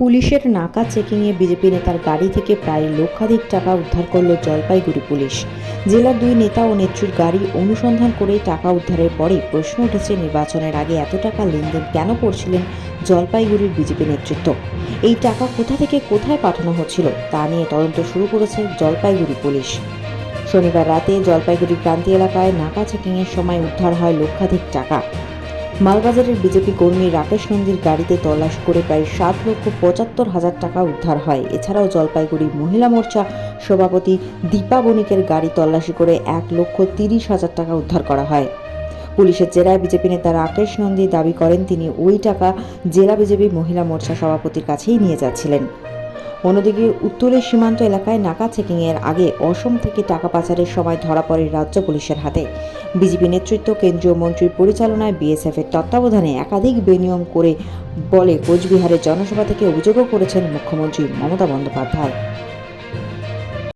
পুলিশের নাকা চেকিংয়ে বিজেপি নেতার গাড়ি থেকে প্রায় লক্ষাধিক টাকা উদ্ধার করল জলপাইগুড়ি পুলিশ। জেলার দুই নেতা ও নেত্রীর গাড়ি অনুসন্ধান করে টাকা উদ্ধারের পরে প্রশ্ন উঠেছে, নির্বাচনের আগে এত টাকা লেনদেন কেন করছিলেন জলপাইগুড়ির বিজেপি নেতৃত্ব? এই টাকা কোথা থেকে কোথায় পাঠানো হচ্ছিল? তা নিয়ে তদন্ত শুরু করেছে জলপাইগুড়ি পুলিশ। শনিবার রাতে জলপাইগুড়ি ক্রান্তি এলাকায় নাকা চেকিংয়ের সময় উদ্ধার হয় লক্ষাধিক টাকা। মালবাজারের বিজেপি কর্মী রাকেশ নন্দীর গাড়িতে তল্লাশ করে প্রায় সাত লক্ষ পঁচাত্তর হাজার টাকা উদ্ধার হয়। এছাড়াও জলপাইগুড়ি মহিলা মোর্চা সভাপতি দীপা বণিকের গাড়ি তল্লাশি করে এক লক্ষ তিরিশ হাজার টাকা উদ্ধার করা হয়। পুলিশের জেরায় বিজেপি নেতা রাকেশ নন্দী দাবি করেন, তিনি ওই টাকা জেলা বিজেপি মহিলা মোর্চা সভাপতির কাছেই নিয়ে যাচ্ছিলেন। অন্যদিকে উত্তরের সীমান্ত এলাকায় নাকা চেকিংয়ের আগে অসম থেকে টাকা পাচারের সময় ধরা পড়ে রাজ্য পুলিশের হাতে। বিজেপি নেতৃত্ব, কেন্দ্রীয় মন্ত্রীর পরিচালনায় বিএসএফের তত্ত্বাবধানে একাধিক বেনিয়ম করে বলে কোচবিহারের জনসভা থেকে অভিযোগও করেছেন মুখ্যমন্ত্রী মমতা বন্দ্যোপাধ্যায়।